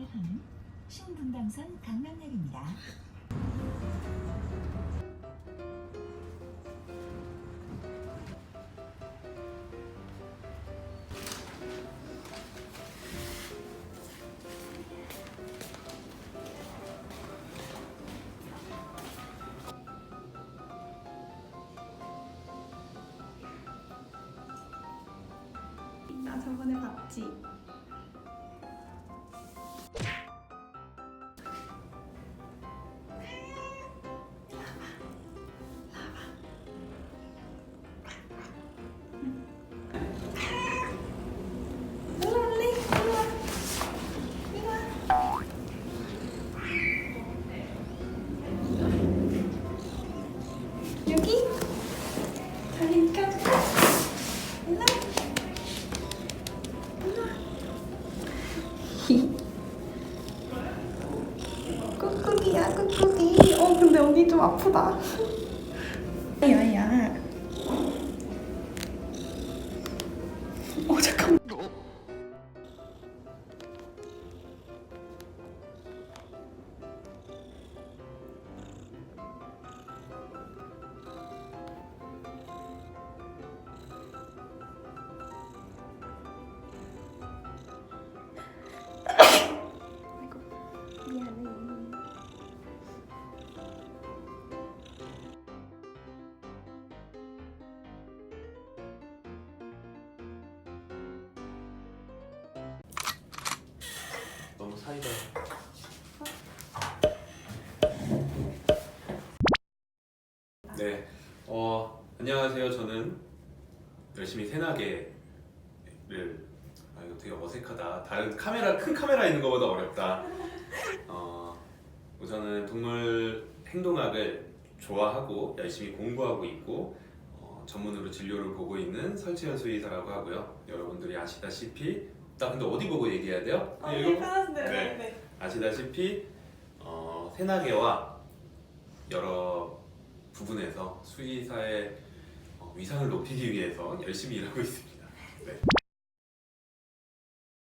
향하는 신분당선 강남역입니다. 나 저번에 봤지? 일로 와. 꾹꾹이야 꾹꾹이. 어 근데 여기 좀 아프다 사이다. 네, 어 안녕하세요. 저는 열심히 새나개를 아 이거 되게 어색하다. 다른 카메라 큰 카메라 있는 것보다 어렵다. 어 우선은 동물 행동학을 좋아하고 열심히 공부하고 있고 어, 전문으로 진료를 보고 있는 설치현 수의사라고 하고요. 여러분들이 아시다시피 나 근데 어디 보고 얘기해야 돼요? 아, 그냥 이거- 편하신데 네. 네. 아시다시피 어, 새나개와 여러 부분에서 수의사의 어, 위상을 높이기 위해서 열심히 일하고 있습니다. 네.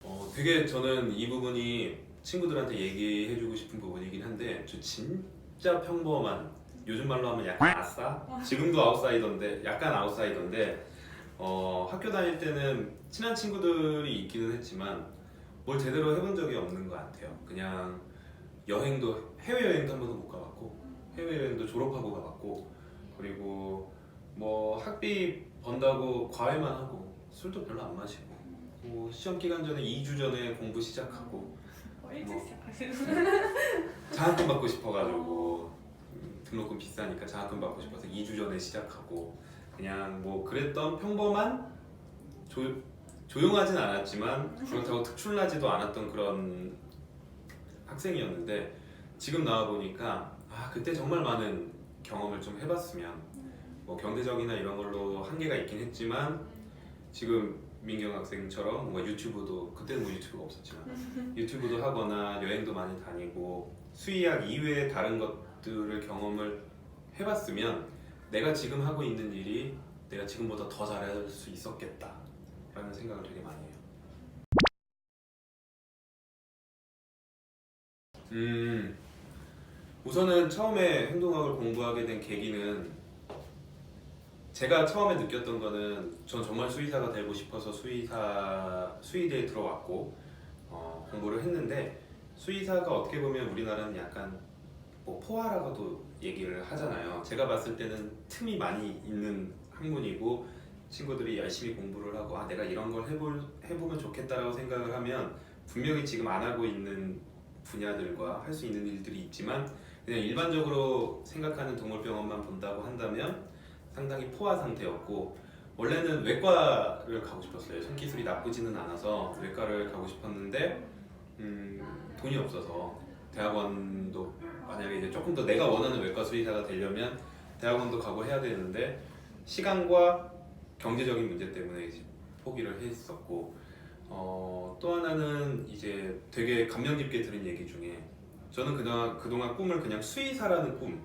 어, 되게 저는 이 부분이 친구들한테 얘기해주고 싶은 부분이긴 한데 저 진짜 평범한 요즘 말로 하면 약간 아싸? 지금도 아웃사이더인데 약간 아웃사이더인데 어, 학교 다닐 때는 친한 친구들이 있기는 했지만 뭘 제대로 해본 적이 없는 것 같아요. 그냥 여행도 해외 여행도 한 번도 못 가봤고 해외 여행도 졸업하고 가봤고 그리고 뭐 학비 번다고 과외만 하고 술도 별로 안 마시고 뭐 시험 기간 전에 2주 전에 공부 시작하고 어, 일찍 뭐. 시작하시는 장학금 받고 싶어가지고 음, 등록금 비싸니까 장학금 받고 싶어서 2주 전에 시작하고 그냥 뭐 그랬던 평범한 조, 조용하진 않았지만 그렇다고 특출나지도 않았던 그런 학생이었는데 지금 나와 보니까 아 그때 정말 많은 경험을 좀 해봤으면 뭐 경제적이나 이런 걸로 한계가 있긴 했지만 지금 민경 학생처럼 뭔가 유튜브도 그때는 뭐 유튜브가 없었지만 유튜브도 하거나 여행도 많이 다니고 수의학 이외의 다른 것들을 경험을 해봤으면 내가 지금 하고 있는 일이 내가 지금보다 더 잘할 수 있었겠다라는 생각을 되게 많이 해요. 음, 우선은 처음에 행동학을 공부하게 된 계기는 제가 처음에 느꼈던 거는 전 정말 수의사가 되고 싶어서 수의사 수의대에 들어왔고 어, 공부를 했는데 수의사가 어떻게 보면 우리나라는 약간 뭐 포화라고도 얘기를 하잖아요. 제가 봤을 때는 틈이 많이 있는 학문이고 친구들이 열심히 공부를 하고 아 내가 이런 걸 해볼 해보면 좋겠다라고 생각을 하면 분명히 지금 안 하고 있는 분야들과 할 수 있는 일들이 있지만 그냥 일반적으로 생각하는 동물병원만 본다고 한다면 상당히 포화 상태였고 원래는 외과를 가고 싶었어요. 손기술이 나쁘지는 않아서 외과를 가고 싶었는데 음, 돈이 없어서 대학원도 만약에 이제 조금 더 내가 원하는 외과 수의사가 되려면 대학원도 가고 해야 되는데 시간과 경제적인 문제 때문에 이제 포기를 했었고 어, 또 하나는 이제 되게 감명 깊게 들은 얘기 중에 저는 그동안, 그동안 꿈을 그냥 수의사라는 꿈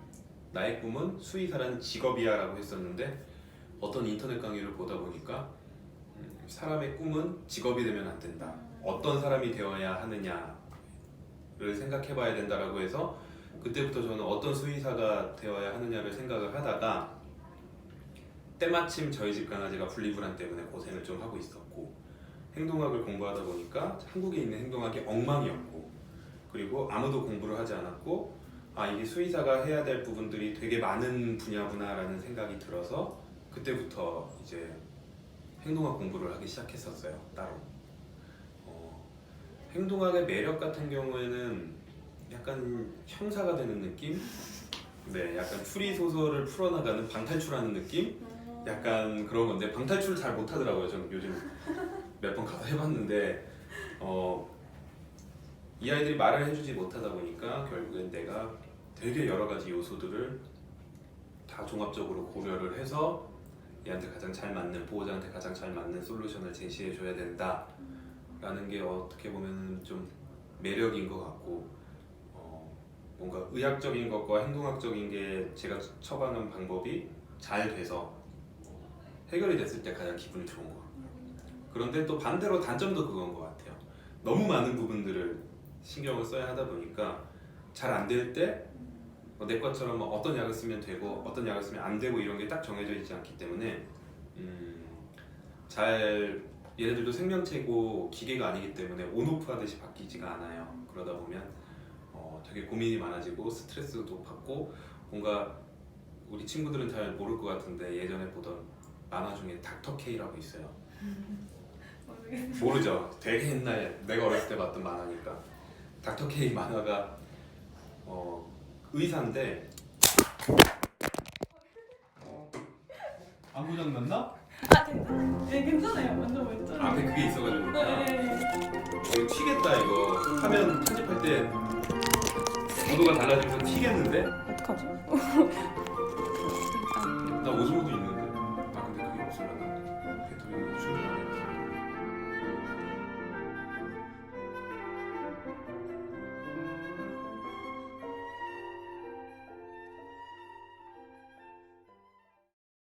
나의 꿈은 수의사라는 직업이야라고 했었는데 어떤 인터넷 강의를 보다 보니까 음, 사람의 꿈은 직업이 되면 안 된다. 어떤 사람이 되어야 하느냐에 생각해봐야 된다라고 해서 그때부터 저는 어떤 수의사가 되어야 하느냐를 생각을 하다가 때마침 저희 집 강아지가 분리불안 때문에 고생을 좀 하고 있었고 행동학을 공부하다 보니까 한국에 있는 행동학이 엉망이었고 그리고 아무도 공부를 하지 않았고 아 이게 수의사가 해야 될 부분들이 되게 많은 분야구나라는 생각이 들어서 그때부터 이제 행동학 공부를 하기 시작했었어요 따로. 어, 행동학의 매력 같은 경우에는 약간 형사가 되는 느낌? 네 약간 추리 소설을 풀어나가는 방탈출하는 느낌 약간 그런 건데 방탈출을 잘 못하더라고요. 저는 요즘 몇 번 가서 해봤는데 어, 이 아이들이 말을 해주지 못하다 보니까 결국엔 내가 되게 여러 가지 요소들을 다 종합적으로 고려를 해서 얘한테 가장 잘 맞는 보호자한테 가장 잘 맞는 솔루션을 제시해 줘야 된다 라는 게 어떻게 보면 좀 매력인 것 같고 어, 뭔가 의학적인 것과 행동학적인 게 제가 처방한 방법이 잘 돼서 해결이 됐을 때 가장 기분이 좋은 것 같고요. 그런데 또 반대로 단점도 그건 것 같아요. 너무 많은 부분들을 신경을 써야 하다 보니까 잘 안 될 때 내 것처럼 뭐 어떤 약을 쓰면 되고 어떤 약을 쓰면 안 되고 이런 게 딱 정해져 있지 않기 때문에 음, 잘 얘네들도 생명체고 기계가 아니기 때문에 온오프 하듯이 바뀌지가 않아요. 그러다 보면 어, 되게 고민이 많아지고 스트레스도 받고 뭔가 우리 친구들은 잘 모를 것 같은데 예전에 보던 만화 중에 닥터 K라고 있어요. 모르죠. 되게 옛날에 내가 어렸을 때 봤던 만화니까 닥터 K 만화가 어, 의사인데 어, 안 고장 났나? 아 괜찮아요. 네 괜찮아요. 완전 왼쪽. 앞에 그게 있어가지고 네. 이거 튀겠다 이거 화면 편집할 때 구도가 달라지면서 튀겠는데? 어떡하죠? 나 오징어도 있는